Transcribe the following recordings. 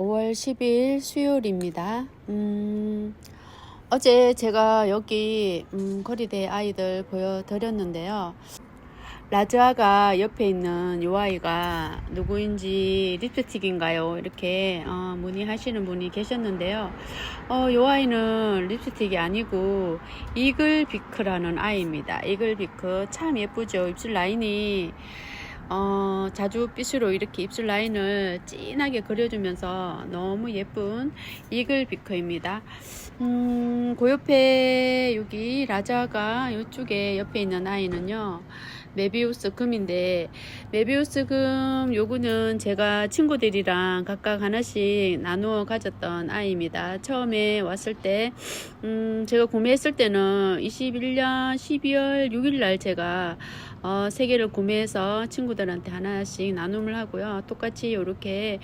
5월 10일 수요일입니다. 음, 어제 제가 여기 음, 거리대 아이들 보여드렸는데요. 라즈아가 옆에 있는 요 아이가 누구인지 립스틱인가요? 이렇게 어, 문의하시는 분이 계셨는데요. 어, 요 아이는 립스틱이 아니고 이글비크라는 아이입니다. 이글비크 참 예쁘죠? 입술 라인이 어, 자주 빗으로 이렇게 입술 라인을 진하게 그려주면서 너무 예쁜 이글비크입니다. 음, 그 옆에 여기 라자가 이쪽에 옆에 있는 아이는요. 메비우스 금인데 메비우스 금 요거는 제가 친구들이랑 각각 하나씩 나누어 가졌던 아이입니다. 처음에 왔을 때 음, 제가 구매했을 때는 21년 12월 6일 날 제가 어, 세 개를 구매해서 친구들한테 하나씩 나눔을 하고요. 똑같이 이렇게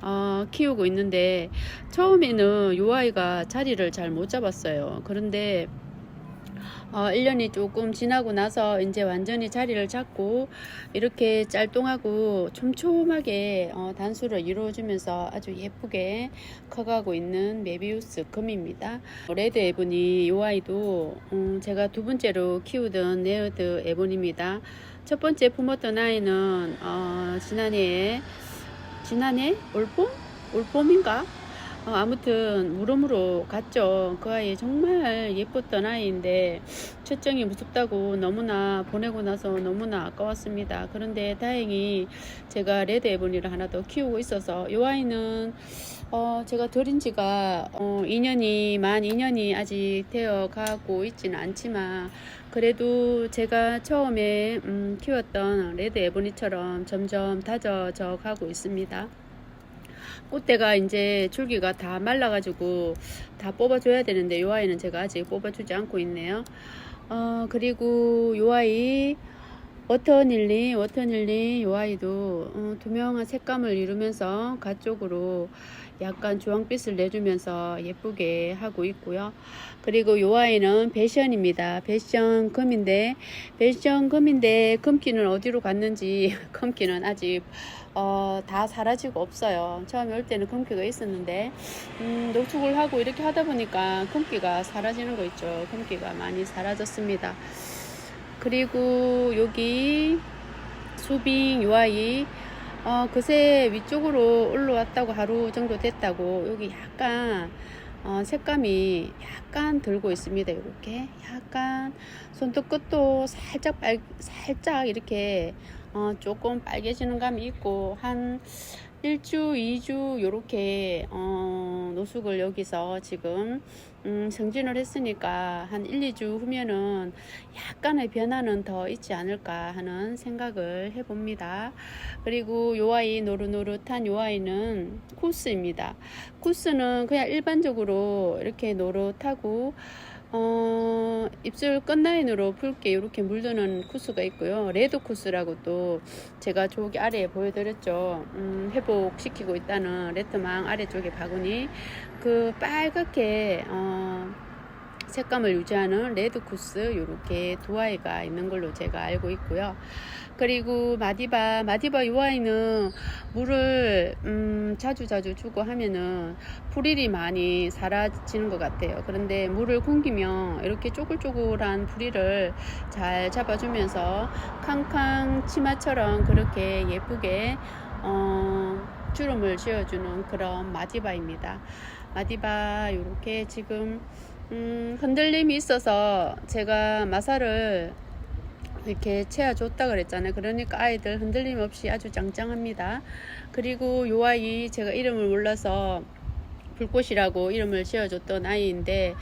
어, 키우고 있는데 처음에는 요 아이가 자리를 잘 못 잡았어요. 그런데 어, 1년이 조금 지나고 나서 이제 완전히 자리를 잡고 이렇게 짤뚱하고 촘촘하게 어, 단수를 이루어주면서 아주 예쁘게 커가고 있는 메비우스 금입니다. 레드 에본이 이 아이도 음, 제가 두 번째로 키우던 레드 에본입니다. 첫 번째 품었던 아이는 어, 지난해에 지난해 올봄? 올봄인가? 어, 아무튼 물음으로 갔죠. 그 아이 정말 예뻤던 아이인데 채정이 무섭다고 너무나 보내고 나서 너무나 아까웠습니다. 그런데 다행히 제가 레드 에본이를 하나 더 키우고 있어서 이 아이는 어, 제가 들인 지가 어, 2년이 만 2년이 아직 되어 가고 있지는 않지만 그래도 제가 처음에 음, 키웠던 레드 에보니처럼 점점 다져져 가고 있습니다. 꽃대가 이제 줄기가 다 말라가지고 다 뽑아줘야 되는데 요 아이는 제가 아직 뽑아주지 않고 있네요. 어, 그리고 요 아이 워터닐리, 워터닐리 요 아이도 어, 투명한 색감을 이루면서 가쪽으로 약간 주황빛을 내주면서 예쁘게 하고 있고요. 그리고 요 아이는 배션입니다. 배션 금인데 배션 금인데 금기는 어디로 갔는지 금기는 아직 어, 다 사라지고 없어요. 처음에 올 때는 금기가 있었는데 음, 노숙을 하고 이렇게 하다 보니까 금기가 사라지는 거 있죠. 금기가 많이 사라졌습니다. 그리고 여기 수빙 UI 어, 그새 위쪽으로 올라왔다고 하루 정도 됐다고 여기 약간 어, 색감이 약간 들고 있습니다. 이렇게 약간 손톱 끝도 살짝 빨 살짝 이렇게 어, 조금 빨개지는 감이 있고 한 1주, 2주 요렇게 어, 노숙을 여기서 지금 음, 승진을 했으니까 한 1, 2주 후면은 약간의 변화는 더 있지 않을까 하는 생각을 해봅니다. 그리고 요 아이 노릇노릇한 요 아이는 쿠스입니다. 쿠스는 그냥 일반적으로 이렇게 노릇하고 어, 입술 끝라인으로 붉게 이렇게 물드는 쿠스가 있고요. 레드 쿠스라고 또 제가 저기 아래에 보여드렸죠. 음, 회복시키고 있다는 레트망 아래쪽에 바구니 그 빨갛게 어, 색감을 유지하는 레드쿠스 이렇게 두 아이가 있는 걸로 제가 알고 있고요. 그리고 마디바 마디바 요 아이는 물을 음, 자주 자주 주고 하면은 불일이 많이 사라지는 것 같아요. 그런데 물을 공기면 이렇게 쪼글쪼글한 불일을 잘 잡아주면서 캉캉 치마처럼 그렇게 예쁘게 어, 주름을 지어주는 그런 마디바입니다. 마디바 이렇게 지금 음, 흔들림이 있어서 제가 마사를 이렇게 채워줬다 그랬잖아요. 그러니까 아이들 흔들림 없이 아주 짱짱합니다. 그리고 요 아이 제가 이름을 몰라서 불꽃이라고 이름을 지어줬던 아이인데,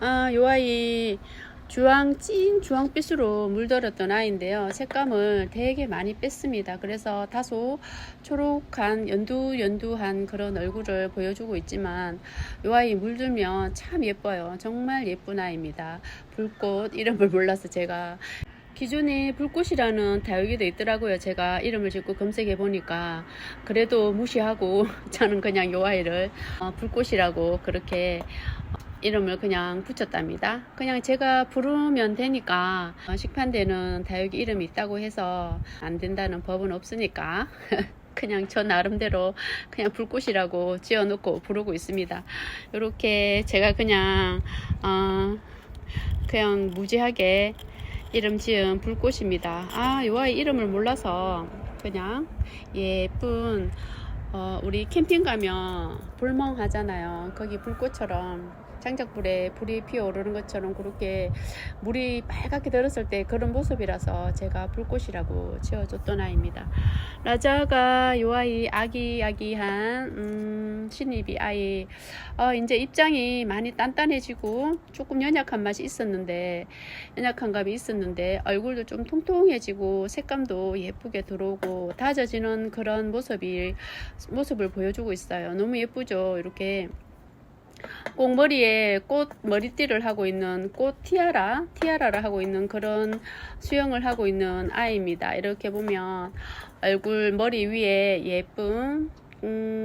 아, 요 아이 주황, 찐 주황빛으로 물들었던 아이인데요. 색감을 되게 많이 뺐습니다. 그래서 다소 초록한, 연두 연두한 그런 얼굴을 보여주고 있지만, 이 아이 물들면 참 예뻐요. 정말 예쁜 아이입니다. 불꽃 이름을 몰라서 제가 기존에 불꽃이라는 다육이도 있더라고요. 제가 이름을 짓고 검색해 보니까 그래도 무시하고 저는 그냥 요 아이를 어, 불꽃이라고 그렇게 이름을 그냥 붙였답니다. 그냥 제가 부르면 되니까 어, 식판되는 다육이 이름이 있다고 해서 안 된다는 법은 없으니까 그냥 저 나름대로 그냥 불꽃이라고 지어놓고 부르고 있습니다. 이렇게 제가 그냥 어, 그냥 무지하게 이름 지은 불꽃입니다. 아, 요 아이 이름을 몰라서 그냥 예쁜 어, 우리 캠핑 가면 불멍 하잖아요. 거기 불꽃처럼 장작불에 불이 피어오르는 것처럼 그렇게 물이 빨갛게 들었을 때 그런 모습이라서 제가 불꽃이라고 지어줬던 아이입니다. 라자가 요 아이 아기아기한 음, 신입이 아이 어, 이제 입장이 많이 단단해지고 조금 연약한 맛이 있었는데 연약한 감이 있었는데 얼굴도 좀 통통해지고 색감도 예쁘게 들어오고 다져지는 그런 모습이 모습을 보여주고 있어요. 너무 예쁘죠. 이렇게 꼭 머리에 꽃 머리띠를 하고 있는 꽃 티아라 티아라를 하고 있는 그런 수영을 하고 있는 아이입니다. 이렇게 보면 얼굴 머리 위에 예쁜 음,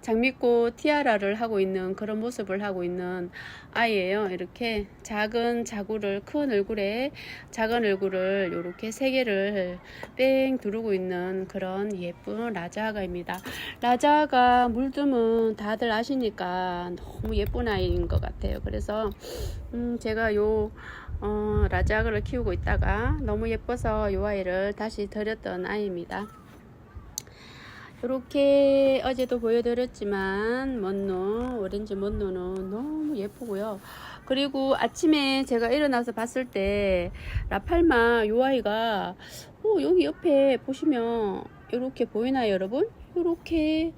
장미꽃 티아라를 하고 있는 그런 모습을 하고 있는 아이예요. 이렇게 작은 자구를 큰 얼굴에 작은 얼굴을 이렇게 세 개를 뺑 두르고 있는 그런 예쁜 라자아가입니다. 라자아가 물듬은 다들 아시니까 너무 예쁜 아이인 것 같아요. 그래서 음, 제가 요 어, 라자아가를 키우고 있다가 너무 예뻐서 요 아이를 다시 드렸던 아이입니다. 이렇게 어제도 보여드렸지만 먼노 오렌지 먼노는 너무 예쁘고요. 그리고 아침에 제가 일어나서 봤을 때 라팔마 요 아이가 어, 여기 옆에 보시면 이렇게 보이나요 여러분? 이렇게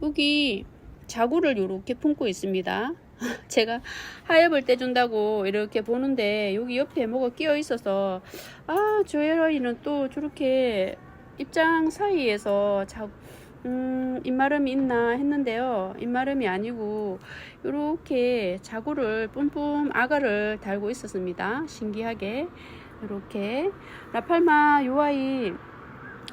여기 자구를 이렇게 품고 있습니다. 제가 하엽을 떼준다고 이렇게 보는데 여기 옆에 뭐가 끼어 있어서 아저 아이는 또 저렇게 입장 사이에서 자, 음, 입마름이 있나 했는데요. 입마름이 아니고 이렇게 자구를 뿜뿜 아가를 달고 있었습니다. 신기하게 이렇게 라팔마 요 아이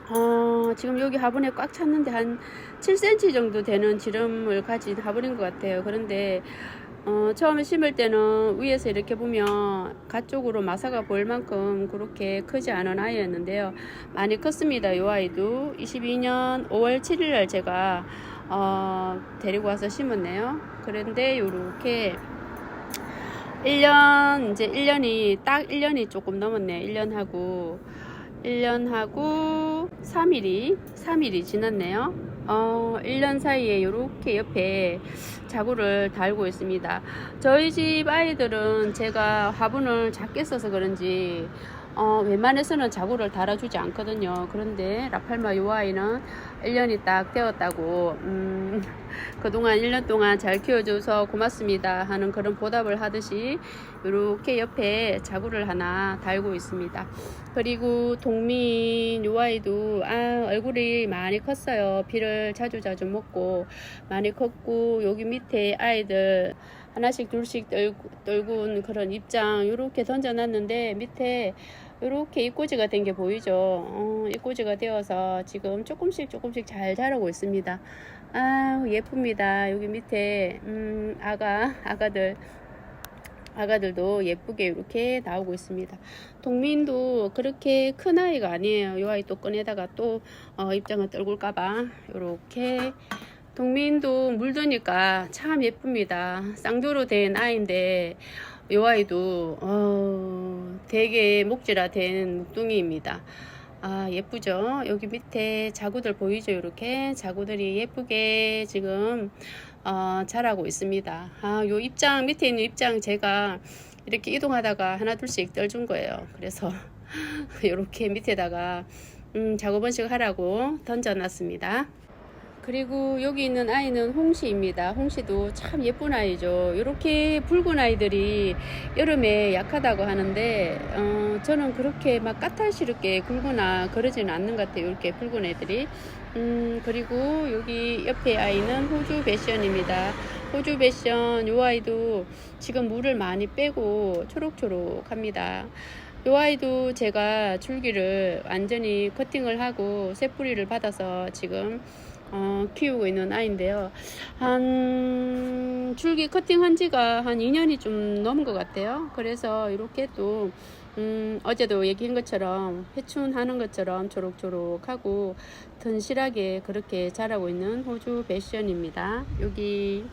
어, 지금 여기 화분에 꽉 찼는데 한 7cm 정도 되는 지름을 가진 화분인 것 같아요. 그런데 어, 처음에 심을 때는 위에서 이렇게 보면 가쪽으로 마사가 보일 만큼 그렇게 크지 않은 아이였는데요. 많이 컸습니다. 이 아이도 22년 5월 7일 날 제가 어, 데리고 와서 심었네요. 그런데 이렇게 1년 이제 1년이 딱 1년이 조금 넘었네. 1년 하고 1년 하고 3일이 3일이 지났네요. 어, 1년 사이에 이렇게 옆에 자구를 달고 있습니다. 저희 집 아이들은 제가 화분을 작게 써서 그런지 어, 웬만해서는 자구를 달아주지 않거든요. 그런데 라팔마 요 아이는 1년이 딱 되었다고 음, 그동안 1년 동안 잘 키워줘서 고맙습니다 하는 그런 보답을 하듯이 이렇게 옆에 자구를 하나 달고 있습니다. 그리고 동민 요 아이도 아, 얼굴이 많이 컸어요. 비를 자주 자주 먹고 많이 컸고 여기 밑에 아이들 하나씩 둘씩 떨군 그런 입장 이렇게 던져놨는데 밑에 이렇게 입꼬지가 된 게 보이죠 어, 입꼬지가 되어서 지금 조금씩 조금씩 잘 자라고 있습니다 아 예쁩니다 여기 밑에 음, 아가 아가들 아가들도 예쁘게 이렇게 나오고 있습니다. 동민도 그렇게 큰 아이가 아니에요. 이 아이 또 꺼내다가 또 어, 입장을 떨굴까봐 이렇게 동민도 물드니까 참 예쁩니다. 쌍두로 된 아이인데 이 아이도 어, 되게 목질화 된 목둥이입니다. 아 예쁘죠? 여기 밑에 자구들 보이죠? 이렇게? 자구들이 예쁘게 지금 어, 자라고 있습니다. 아요 입장 밑에 있는 입장 제가 이렇게 이동하다가 하나 둘씩 떨준 거예요. 그래서 이렇게 밑에다가 음, 작업 번식 하라고 던져 놨습니다 그리고 여기 있는 아이는 홍시입니다. 홍시도 참 예쁜 아이죠. 이렇게 붉은 아이들이 여름에 약하다고 하는데 어, 저는 그렇게 막 까탈스럽게 굵거나 그러지는 않는 것 같아요. 이렇게 붉은 애들이. 음, 그리고 여기 옆에 아이는 호주 배션입니다. 호주 배션 요 아이도 지금 물을 많이 빼고 초록초록합니다. 요 아이도 제가 줄기를 완전히 커팅을 하고 새뿌리를 받아서 지금 어, 키우고 있는 아이인데요. 한 줄기 커팅 한 지가 한 2년이 좀 넘은 것 같아요. 그래서 이렇게 또 음, 어제도 얘기한 것처럼 회춘하는 것처럼 초록초록하고 튼실하게 그렇게 자라고 있는 호주 배션입니다. 여기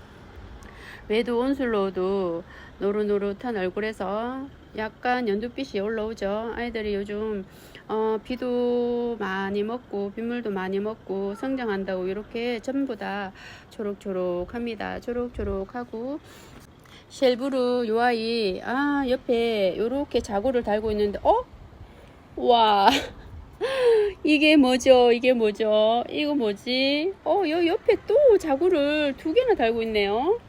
외도 온슬로도 노릇노릇한 얼굴에서 약간 연두빛이 올라오죠. 아이들이 요즘 어, 비도 많이 먹고 빗물도 많이 먹고 성장한다고 이렇게 전부 다 초록초록합니다. 초록초록하고 쉘브르 요 아이 아 옆에 요렇게 자구를 달고 있는데 어? 와 이게 뭐죠? 이게 뭐죠? 이거 뭐지? 어, 요 옆에 또 자구를 두 개나 달고 있네요.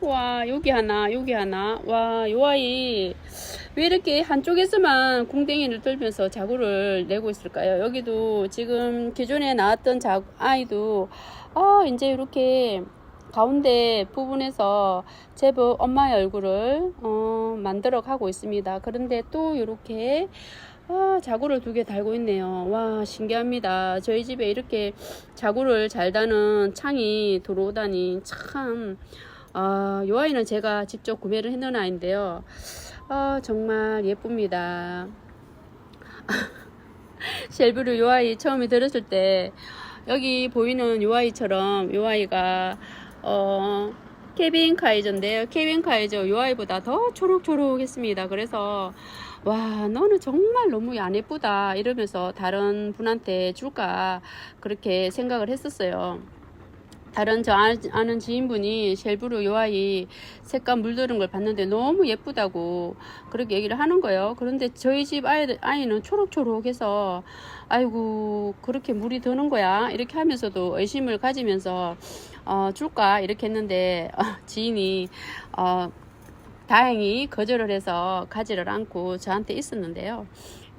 와, 여기 하나, 여기 하나. 와, 요 아이 왜 이렇게 한쪽에서만 궁뎅이를 들면서 자구를 내고 있을까요? 여기도 지금 기존에 나왔던 자, 아이도 아, 이제 이렇게 가운데 부분에서 제법 엄마의 얼굴을 어, 만들어 가고 있습니다. 그런데 또 이렇게 아, 자구를 두 개 달고 있네요. 와, 신기합니다. 저희 집에 이렇게 자구를 잘 다는 창이 들어오다니 참. 아, 요 아이는 제가 직접 구매를 해놓은 아이인데요. 아, 정말 예쁩니다. 쉘브르 요 아이 처음에 들었을 때 여기 보이는 요 아이처럼 요 아이가 어 케빈 카이저인데요. 케빈 카이저 요 아이보다 더 초록초록했습니다. 그래서 와 너는 정말 너무 안 예쁘다 이러면서 다른 분한테 줄까 그렇게 생각을 했었어요. 다른 저 아- 아는 지인분이 쉘브르 요 아이 색감 물드는 걸 봤는데 너무 예쁘다고 그렇게 얘기를 하는 거예요. 그런데 저희 집 아이, 아이는 초록초록해서 아이고 그렇게 물이 드는 거야 이렇게 하면서도 의심을 가지면서 어, 줄까 이렇게 했는데 어, 지인이 어, 다행히 거절을 해서 가지를 않고 저한테 있었는데요.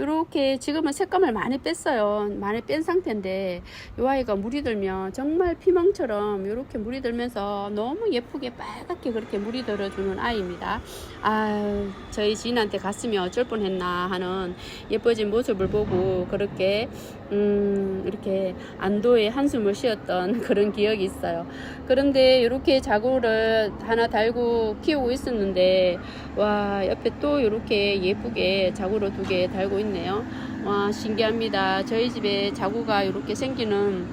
이렇게 지금은 색감을 많이 뺐어요. 많이 뺀 상태인데 이 아이가 물이 들면 정말 피멍처럼 이렇게 물이 들면서 너무 예쁘게 빨갛게 그렇게 물이 들어주는 아이입니다. 아 저희 지인한테 갔으면 어쩔 뻔했나 하는 예뻐진 모습을 보고 그렇게 음 이렇게 안도의 한숨을 쉬었던 그런 기억이 있어요. 그런데 이렇게 자구를 하나 달고 키우고 있었는데 와 옆에 또 이렇게 예쁘게 자구를 두개 달고 있네요. 와 신기합니다. 저희 집에 자구가 이렇게 생기는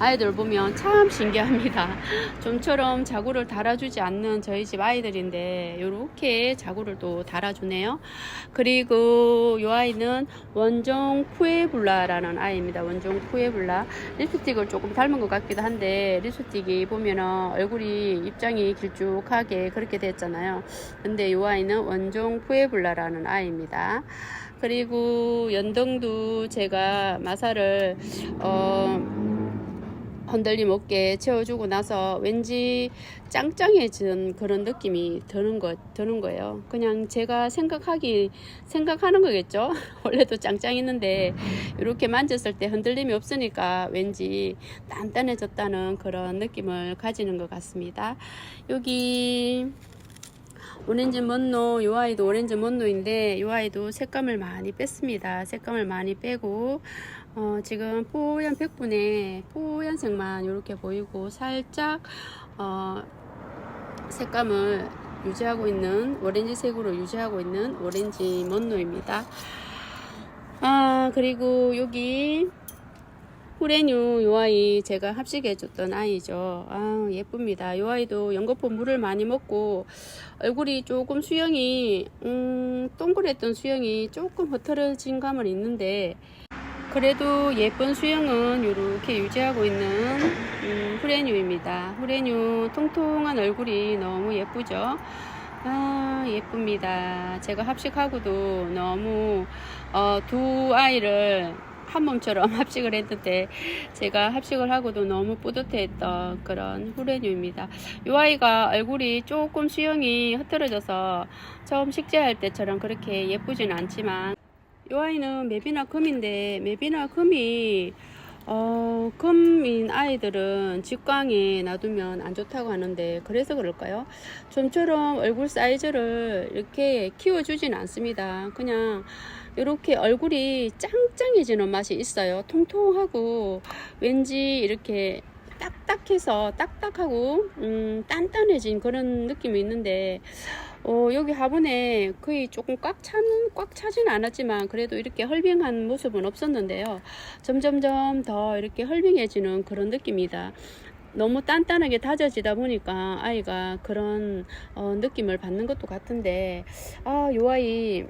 아이들 보면 참 신기합니다. 좀처럼 자구를 달아주지 않는 저희 집 아이들인데 이렇게 자구를 또 달아주네요. 그리고 이 아이는 원종 푸에블라라는 아이입니다. 원종 푸에블라 립스틱을 조금 닮은 것 같기도 한데 립스틱이 보면은 얼굴이 입장이 길쭉하게 그렇게 됐잖아요. 근데 이 아이는 원종 푸에블라라는 아이입니다. 그리고 연등도 제가 마사를 어 흔들림 없게 채워주고 나서 왠지 짱짱해진 그런 느낌이 드는 거 드는 거예요. 그냥 제가 생각하기 생각하는 거겠죠. 원래도 짱짱했는데 이렇게 만졌을 때 흔들림이 없으니까 왠지 단단해졌다는 그런 느낌을 가지는 것 같습니다. 여기 오렌지 먼노 요 아이도 오렌지 먼노인데 요 아이도 색감을 많이 뺐습니다. 색감을 많이 빼고 어, 지금 뽀얀 백분에 뽀얀색만 이렇게 보이고 살짝 어, 색감을 유지하고 있는 오렌지색으로 유지하고 있는 오렌지 먼노입니다. 아 그리고 여기 후레뉴 요 아이 제가 합식해 줬던 아이죠. 아 예쁩니다. 요 아이도 연거푸 물을 많이 먹고 얼굴이 조금 수영이 음 동그랬던 수영이 조금 흐트러진 감은 있는데 그래도 예쁜 수영은 이렇게 유지하고 있는 음, 후레뉴입니다. 후레뉴 통통한 얼굴이 너무 예쁘죠? 아, 예쁩니다. 제가 합식하고도 너무 어, 두 아이를 한 몸처럼 합식을 했는데 제가 합식을 하고도 너무 뿌듯했던 그런 후레뉴입니다. 이 아이가 얼굴이 조금 수영이 흐트러져서 처음 식재할 때처럼 그렇게 예쁘진 않지만 이 아이는 맵이나 금인데 맵이나 금이 어, 금인 아이들은 직광에 놔두면 안 좋다고 하는데 그래서 그럴까요? 좀처럼 얼굴 사이즈를 이렇게 키워주진 않습니다. 그냥 이렇게 얼굴이 짱짱해지는 맛이 있어요. 통통하고 왠지 이렇게 딱딱해서 딱딱하고 음, 단단해진 그런 느낌이 있는데 어, 여기 화분에 거의 조금 꽉 찬, 꽉 차진 않았지만 그래도 이렇게 헐빙한 모습은 없었는데요. 점점점 더 이렇게 헐빙해지는 그런 느낌이다. 너무 단단하게 다져지다 보니까 아이가 그런 어, 느낌을 받는 것도 같은데 아, 요 아이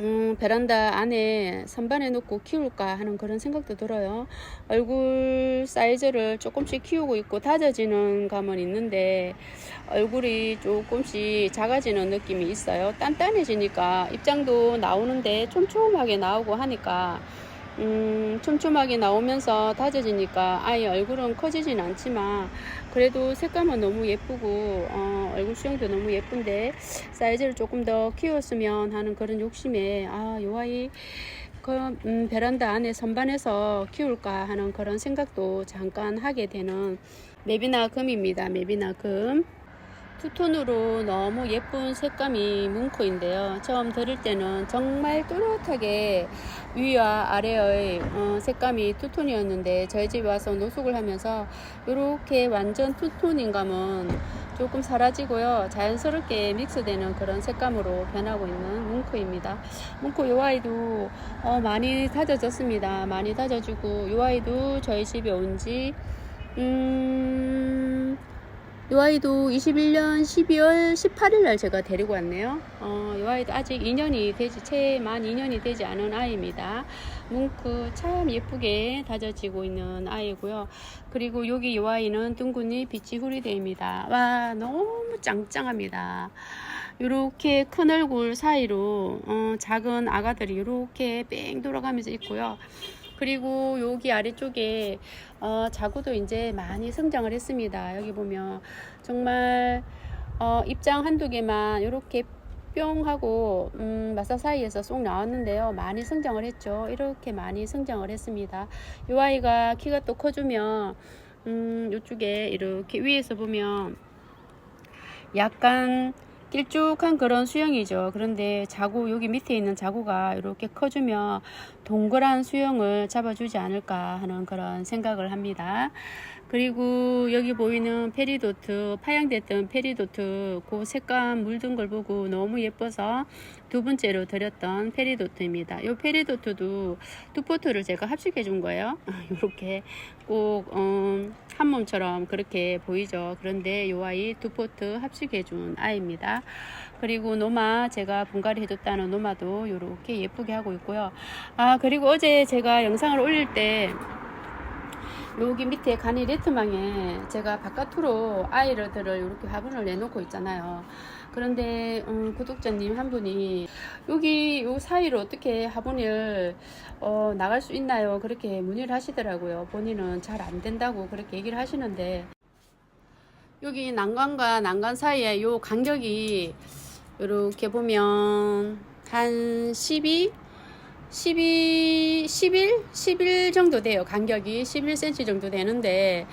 음, 베란다 안에 선반에 놓고 키울까 하는 그런 생각도 들어요. 얼굴 사이즈를 조금씩 키우고 있고 다져지는 감은 있는데 얼굴이 조금씩 작아지는 느낌이 있어요. 단단해지니까 입장도 나오는데 촘촘하게 나오고 하니까 음, 촘촘하게 나오면서 다져지니까 아이 얼굴은 커지진 않지만 그래도 색감은 너무 예쁘고 어, 얼굴 수영도 너무 예쁜데 사이즈를 조금 더 키웠으면 하는 그런 욕심에 아요 아이 그 음, 베란다 안에 선반에서 키울까 하는 그런 생각도 잠깐 하게 되는 맵이나 금입니다. 맵이나 금. 투톤으로 너무 예쁜 색감이 뭉크인데요. 처음 들을 때는 정말 또렷하게 위와 아래의 어, 색감이 투톤이었는데 저희 집에 와서 노숙을 하면서 이렇게 완전 투톤인 감은 조금 사라지고요. 자연스럽게 믹스되는 그런 색감으로 변하고 있는 뭉크입니다. 뭉크 요 아이도 어, 많이 다져졌습니다. 많이 다져주고 요 아이도 저희 집에 온지 음... 이 아이도 21년 12월 18일 날 제가 데리고 왔네요. 어, 이 아이도 아직 2년이 되지, 채 만 2년이 되지 않은 아이입니다. 뭉크 참 예쁘게 다져지고 있는 아이고요. 그리고 여기 이 아이는 둥근이 빛이 후리대입니다. 와, 너무 짱짱합니다. 이렇게 큰 얼굴 사이로 어, 작은 아가들이 이렇게 뺑 돌아가면서 있고요. 그리고 여기 아래쪽에 어, 자구도 이제 많이 성장을 했습니다. 여기 보면 정말 어, 입장 한두 개만 이렇게 뿅 하고 음, 마사 사이에서 쏙 나왔는데요. 많이 성장을 했죠. 이렇게 많이 성장을 했습니다. 이 아이가 키가 또 커주면 음, 이쪽에 이렇게 위에서 보면 약간 길쭉한 그런 수영이죠. 그런데 자구 여기 밑에 있는 자구가 이렇게 커주면 동그란 수영을 잡아주지 않을까 하는 그런 생각을 합니다. 그리고 여기 보이는 페리도트 파양됐던 페리도트 그 색감 물든 걸 보고 너무 예뻐서 두 번째로 드렸던 페리도트입니다. 이 페리도트도 두 포트를 제가 합식해 준 거예요. 이렇게 꼭 음, 한 몸처럼 그렇게 보이죠. 그런데 이 아이 두 포트 합식해 준 아이입니다. 그리고 노마 제가 분갈이 해줬다는 노마도 이렇게 예쁘게 하고 있고요. 아 그리고 어제 제가 영상을 올릴 때 여기 밑에 간이 레트망에 제가 바깥으로 아이들을 이렇게 화분을 내놓고 있잖아요. 그런데 음, 구독자님 한 분이 여기 요 사이로 어떻게 화분을 어, 나갈 수 있나요? 그렇게 문의를 하시더라고요. 본인은 잘 안 된다고 그렇게 얘기를 하시는데 여기 난간과 난간 사이에 요 간격이 이렇게 보면 한 12, 12, 11, 11 정도 돼요. 간격이 11cm 정도 되는데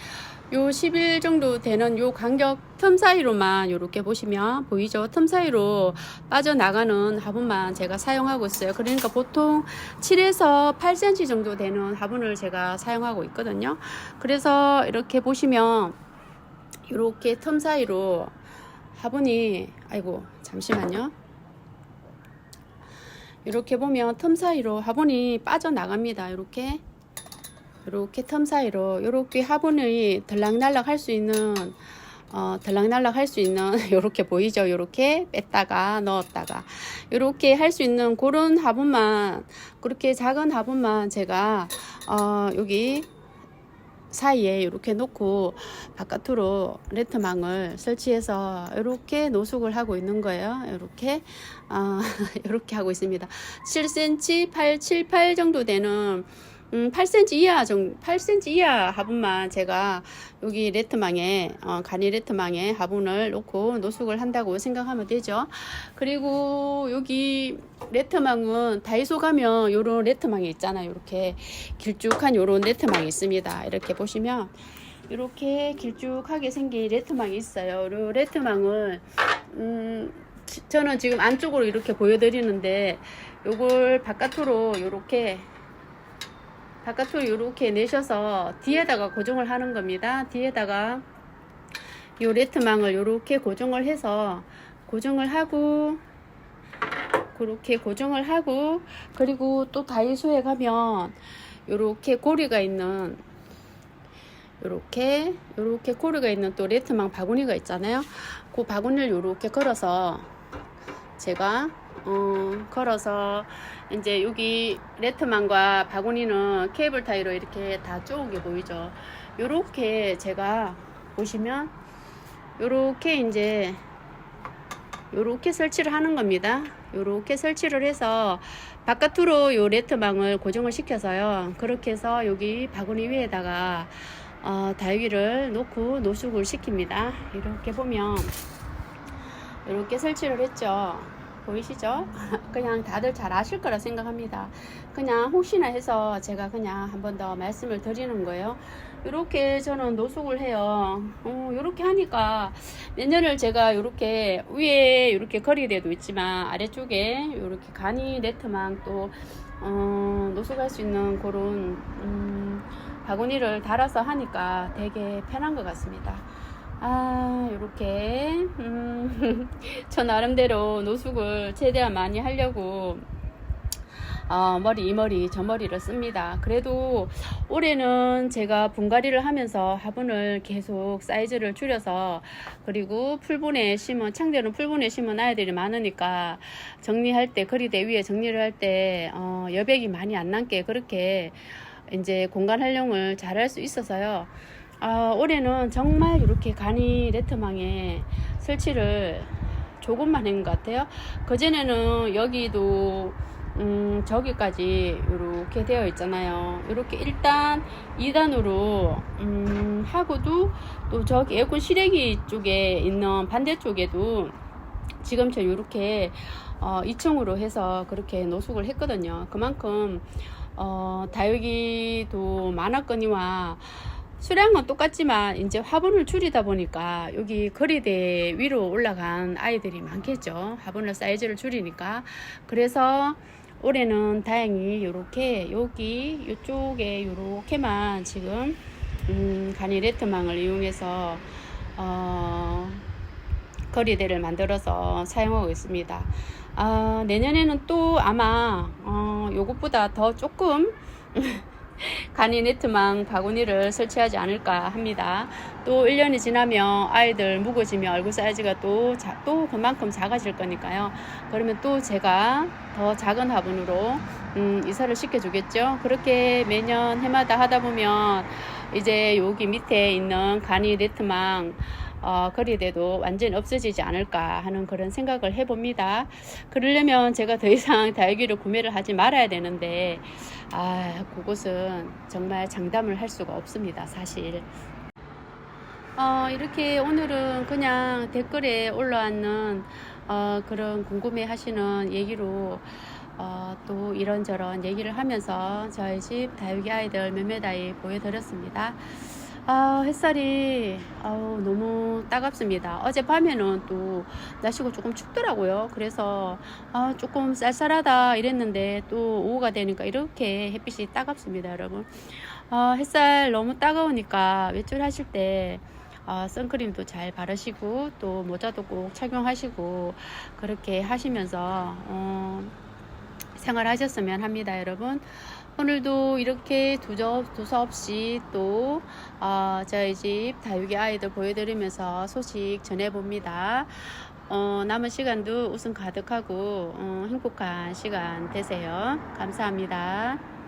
요11 정도 되는 요 간격 틈 사이로만 이렇게 보시면 보이죠? 틈 사이로 빠져나가는 화분만 제가 사용하고 있어요. 그러니까 보통 7에서 8cm 정도 되는 화분을 제가 사용하고 있거든요. 그래서 이렇게 보시면 이렇게 틈 사이로 화분이 아이고 잠시만요. 이렇게 보면 틈 사이로 화분이 빠져나갑니다. 이렇게 이렇게 틈 사이로 이렇게 화분이 들락날락 할 수 있는 어, 들락날락 할 수 있는 이렇게 보이죠? 이렇게 뺐다가 넣었다가 이렇게 할 수 있는 그런 화분만 그렇게 작은 화분만 제가 어, 여기 사이에 이렇게 놓고 바깥으로 레트망을 설치해서 이렇게 노숙을 하고 있는 거예요. 이렇게 어, 이렇게 하고 있습니다. 7cm, 8, 7, 8 정도 되는 음, 8cm 이하 정 8cm 이하 화분만 제가 여기 레트망에 어, 간이 레트망에 화분을 놓고 노숙을 한다고 생각하면 되죠. 그리고 여기 레트망은 다이소 가면 요런 레트망이 있잖아요. 이렇게 길쭉한 요런 레트망이 있습니다. 이렇게 보시면 이렇게 길쭉하게 생긴 레트망이 있어요. 요 레트망을 음, 저는 지금 안쪽으로 이렇게 보여드리는데 요걸 바깥으로 이렇게 바깥으로 이렇게 내셔서 뒤에다가 고정을 하는 겁니다. 뒤에다가 요 레트망을 이렇게 고정을 해서 고정을 하고 그렇게 고정을 하고 그리고 또 다이소에 가면 요렇게 고리가 있는 요렇게 요렇게 고리가 있는 또 레트망 바구니가 있잖아요. 그 바구니를 요렇게 걸어서 제가 어, 걸어서 이제 여기 레트망과 바구니는 케이블 타이로 이렇게 다 쪼개 보이죠. 요렇게 제가 보시면 요렇게 이제 요렇게 설치를 하는 겁니다. 요렇게 설치를 해서 바깥으로 요 레트망을 고정을 시켜서요. 그렇게 해서 여기 바구니 위에다가 어, 다육이를 놓고 노숙을 시킵니다. 이렇게 보면 이렇게 설치를 했죠. 보이시죠? 그냥 다들 잘 아실 거라 생각합니다. 그냥 혹시나 해서 제가 그냥 한 번 더 말씀을 드리는 거예요. 이렇게 저는 노숙을 해요. 어, 이렇게 하니까 몇 년을 제가 이렇게 위에 이렇게 거리대도 있지만 아래쪽에 이렇게 간이 네트망 또 어, 노숙할 수 있는 그런 음, 바구니를 달아서 하니까 되게 편한 것 같습니다. 아, 요렇게, 음, 저 나름대로 노숙을 최대한 많이 하려고, 어, 머리, 이 머리, 저 머리를 씁니다. 그래도 올해는 제가 분갈이를 하면서 화분을 계속 사이즈를 줄여서, 그리고 풀분에 심은, 창대는 풀분에 심은 아이들이 많으니까, 정리할 때, 거리대 위에 정리를 할 때, 어, 여백이 많이 안 남게 그렇게, 이제 공간 활용을 잘 할 수 있어서요. 아, 올해는 정말 이렇게 간이 레트망에 설치를 조금만 한 것 같아요. 그전에는 여기도 음, 저기까지 이렇게 되어 있잖아요. 이렇게 일단 2단으로 음, 하고도 또 저기 에어컨 실외기 쪽에 있는 반대쪽에도 지금처럼 이렇게 어, 2층으로 해서 그렇게 노숙을 했거든요. 그만큼 어, 다육이도 많았거니와 수량은 똑같지만 이제 화분을 줄이다 보니까 여기 거리대 위로 올라간 아이들이 많겠죠. 화분을 사이즈를 줄이니까. 그래서 올해는 다행히 이렇게 여기 이쪽에 이렇게만 지금 음, 간이 레트망을 이용해서 어, 거리대를 만들어서 사용하고 있습니다. 아, 내년에는 또 아마 어, 요것보다 더 조금 간이 네트망 바구니를 설치하지 않을까 합니다. 또 1년이 지나면 아이들 무거워지면 얼굴 사이즈가 또, 자, 또 그만큼 작아질 거니까요. 그러면 또 제가 더 작은 화분으로 음, 이사를 시켜주겠죠. 그렇게 매년 해마다 하다 보면 이제 여기 밑에 있는 간이 네트망 어, 거리대도 완전히 없어지지 않을까 하는 그런 생각을 해봅니다. 그러려면 제가 더 이상 다육이를 구매를 하지 말아야 되는데, 아, 그곳은 정말 장담을 할 수가 없습니다, 사실. 어, 이렇게 오늘은 그냥 댓글에 올라왔는 어, 그런 궁금해 하시는 얘기로 어, 또 이런저런 얘기를 하면서 저희 집 다육이 아이들 몇몇아이 보여드렸습니다. 아, 햇살이 아우, 너무 따갑습니다. 어젯밤에는 또 날씨가 조금 춥더라고요. 그래서 아, 조금 쌀쌀하다 이랬는데 또 오후가 되니까 이렇게 햇빛이 따갑습니다, 여러분. 아, 햇살 너무 따가우니까 외출하실 때 어, 선크림도 잘 바르시고 또 모자도 꼭 착용하시고 그렇게 하시면서 어, 생활하셨으면 합니다, 여러분. 오늘도 이렇게 두저, 두서없이 또 어, 저희 집 다육이 아이들 보여드리면서 소식 전해봅니다. 어, 남은 시간도 웃음 가득하고 어, 행복한 시간 되세요. 감사합니다.